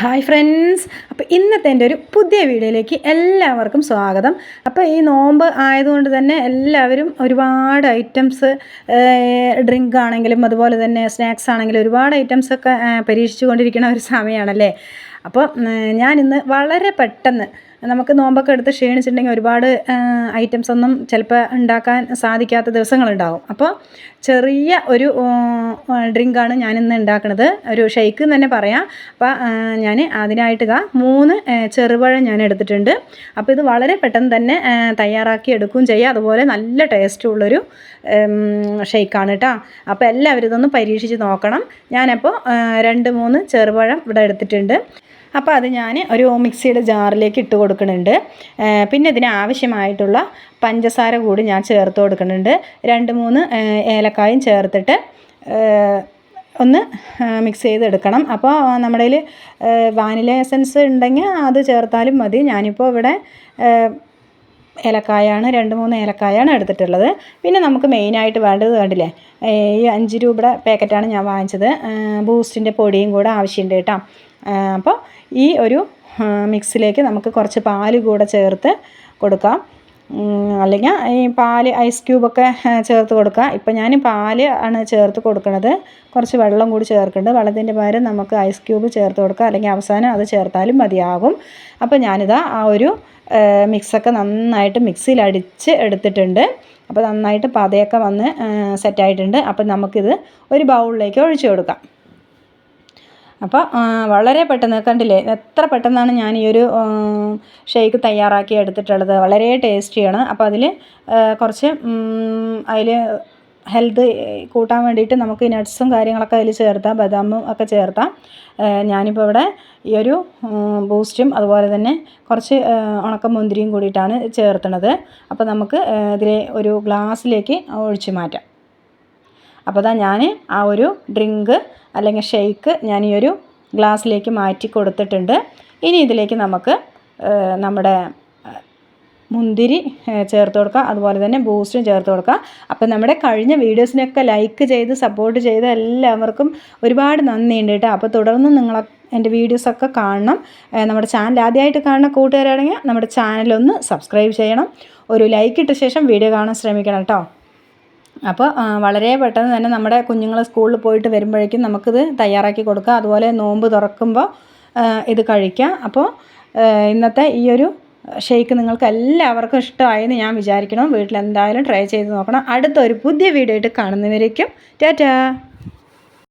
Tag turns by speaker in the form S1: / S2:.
S1: Hi friends അപ്പോൾ ഇന്നത്തെ എന്റെ ഒരു പുതിയ വീഡിയോയിലേക്ക് എല്ലാവർക്കും സ്വാഗതം. അപ്പോൾ ഈ നോമ്പ് ആയതുകൊണ്ട് തന്നെ എല്ലാവരും ഒരുപാട് ഐറ്റംസ് ഡ്രിങ്ക് ആണെങ്കിലും അതുപോലെ തന്നെ സ്നാക്സ് ആണെങ്കിലും ഒരുപാട് ഐറ്റംസ് ഒക്കെ പരീക്ഷിച്ചു കൊണ്ടിരിക്കുന്ന ഒരു സമയമാണല്ലേ? അപ്പോൾ ഞാനിന്ന് വളരെ പെട്ടെന്ന് നമുക്ക് നോമ്പൊക്കെ എടുത്ത് ക്ഷീണിച്ചിട്ടുണ്ടെങ്കിൽ ഒരുപാട് ഐറ്റംസ് ഒന്നും ചിലപ്പോൾ ഉണ്ടാക്കാൻ സാധിക്കാത്ത ദിവസങ്ങളുണ്ടാവും. അപ്പോൾ ചെറിയ ഒരു ഡ്രിങ്കാണ് ഇന്ന് ഉണ്ടാക്കുന്നത് ഒരു ഷെയ്ക്ക് എന്ന് തന്നെ പറയാം. അപ്പോൾ ഞാൻ അതിനായിട്ട് ഇതാ മൂന്ന് ചെറുപഴം ഞാൻ എടുത്തിട്ടുണ്ട്. അപ്പോൾ ഇത് വളരെ പെട്ടെന്ന് തന്നെ തയ്യാറാക്കി എടുക്കുകയും ചെയ്യാം. അതുപോലെ നല്ല ടേസ്റ്റുള്ളൊരു ഷെയ്ക്കാണ് കേട്ടോ അപ്പോൾ എല്ലാവരും ഇതൊന്ന് പരീക്ഷിച്ച് നോക്കണം. ഞാനപ്പോൾ രണ്ട് മൂന്ന് ചെറുപഴം ഇവിടെ എടുത്തിട്ടുണ്ട്. അപ്പോൾ അത് ഞാൻ ഒരു മിക്സിയുടെ ജാറിലേക്ക് ഇട്ട് കൊടുക്കുന്നുണ്ട്. പിന്നെ ഇതിന് ആവശ്യമായിട്ടുള്ള പഞ്ചസാര കൂടി ഞാൻ ചേർത്ത് കൊടുക്കുന്നുണ്ട്. രണ്ട് മൂന്ന് ഏലക്കായും ചേർത്തിട്ട് ഒന്ന് മിക്സ് ചെയ്തെടുക്കണം. അപ്പോൾ നമ്മുടെ വാനില എസൻസ് ഉണ്ടെങ്കിൽ അത് ചേർത്താലും മതി. ഞാനിപ്പോൾ ഇവിടെ ഏലക്കായാണ് രണ്ട് മൂന്ന് ഏലക്കായാണ് എടുത്തിട്ടുള്ളത്. പിന്നെ നമുക്ക് മെയിനായിട്ട് വേണ്ടത് കണ്ടില്ലേ ഈ അഞ്ച് രൂപയുടെ പാക്കറ്റാണ് ഞാൻ വാങ്ങിച്ചത്. ബൂസ്റ്റിന്റെ പൊടിയും കൂടെ ആവശ്യമുണ്ട് കേട്ടോ. അപ്പോൾ ഈ ഒരു മിക്സിലേക്ക് നമുക്ക് കുറച്ച് പാൽ കൂടെ ചേർത്ത് കൊടുക്കാം. അല്ലെങ്കിൽ ഈ പാൽ ഐസ് ക്യൂബൊക്കെ ചേർത്ത് കൊടുക്കാം. ഇപ്പം ഞാൻ പാൽ ആണ് ചേർത്ത് കൊടുക്കുന്നത് കുറച്ച് വെള്ളം കൂടി ചേർക്കുന്നുണ്ട്. വെള്ളത്തിന്റെ പകരം നമുക്ക് ഐസ് ക്യൂബ് ചേർത്ത് കൊടുക്കാം. അല്ലെങ്കിൽ അവസാനം അത് ചേർത്താലും മതിയാകും. അപ്പോൾ ഞാനിതാ ആ ഒരു മിക്സൊക്കെ നന്നായിട്ട് മിക്സിയിൽ അടിച്ച് എടുത്തിട്ടുണ്ട്. അപ്പോൾ നന്നായിട്ട് പതയൊക്കെ വന്ന് സെറ്റായിട്ടുണ്ട് അപ്പോൾ നമുക്കിത് ഒരു ബൗളിലേക്ക് ഒഴിച്ചു കൊടുക്കാം. അപ്പോൾ വളരെ പെട്ടെന്ന് കണ്ടില്ലേ എത്ര പെട്ടെന്നാണ് ഞാൻ ഈ ഒരു ഷേക്ക് തയ്യാറാക്കി എടുത്തിട്ടുള്ളത്. വളരെ ടേസ്റ്റിയാണ്. അപ്പോൾ അതിൽ കുറച്ച് അതിൽ ഹെൽത്ത് കൂട്ടാൻ വേണ്ടിയിട്ട് നമുക്ക് നട്ട്സും കാര്യങ്ങളൊക്കെ അതിൽ ചേർത്താം ബദാമും ഒക്കെ ചേർത്താം. ഞാനിപ്പോൾ ഇവിടെ ഈ ഒരു ബൂസ്റ്റും അതുപോലെ തന്നെ കുറച്ച് ഉണക്കമുന്തിരിയും കൂടിയിട്ടാണ് ചേർത്തണത്. അപ്പോൾ നമുക്ക് ഇതിലെ ഒരു ഗ്ലാസ്സിലേക്ക് ഒഴിച്ചു മാറ്റാം. അപ്പോൾ അതാ ഞാൻ ആ ഒരു ഡ്രിങ്ക് അല്ലെങ്കിൽ ഷെയ്ക്ക് ഞാൻ ഈ ഒരു ഗ്ലാസ്സിലേക്ക് മാറ്റി കൊടുത്തിട്ടുണ്ട്. ഇനി ഇതിലേക്ക് നമുക്ക് നമ്മുടെ മുന്തിരി ചേർത്ത് കൊടുക്കുക അതുപോലെ തന്നെ ബൂസ്റ്റും ചേർത്ത് കൊടുക്കുക അപ്പോൾ നമ്മുടെ കഴിഞ്ഞ വീഡിയോസിനൊക്കെ ലൈക്ക് ചെയ്ത് സപ്പോർട്ട് ചെയ്ത എല്ലാവർക്കും ഒരുപാട് നന്ദിയുണ്ട് കേട്ടോ. അപ്പോൾ തുടർന്ന് നിങ്ങൾ എന്റെ വീഡിയോസൊക്കെ കാണണം. നമ്മുടെ ചാനൽ ആദ്യമായിട്ട് കാണുന്ന കൂട്ടുകാരാണെങ്കിൽ നമ്മുടെ ചാനലൊന്ന് സബ്സ്ക്രൈബ് ചെയ്യണം. ഒരു ലൈക്ക് ഇട്ട ശേഷം വീഡിയോ കാണാൻ ശ്രമിക്കണം കേട്ടോ. അപ്പോൾ വളരെ പെട്ടെന്ന് തന്നെ നമ്മുടെ കുഞ്ഞുങ്ങൾ സ്കൂളിൽ പോയിട്ട് വരുമ്പോഴേക്കും നമുക്കിത് തയ്യാറാക്കി കൊടുക്കാം. അതുപോലെ നോമ്പ് തുറക്കുമ്പോൾ ഇത് കഴിക്കാം. അപ്പോൾ ഇന്നത്തെ ഈ ഒരു ഷെയ്ക്ക് നിങ്ങൾക്ക് എല്ലാവർക്കും ഇഷ്ടമായെന്ന് ഞാൻ വിചാരിക്കണം വീട്ടിൽ എന്തായാലും ട്രൈ ചെയ്ത് നോക്കണം. അടുത്തൊരു പുതിയ വീഡിയോ ആയിട്ട് കാണുന്നവരേക്കും ടാറ്റാ!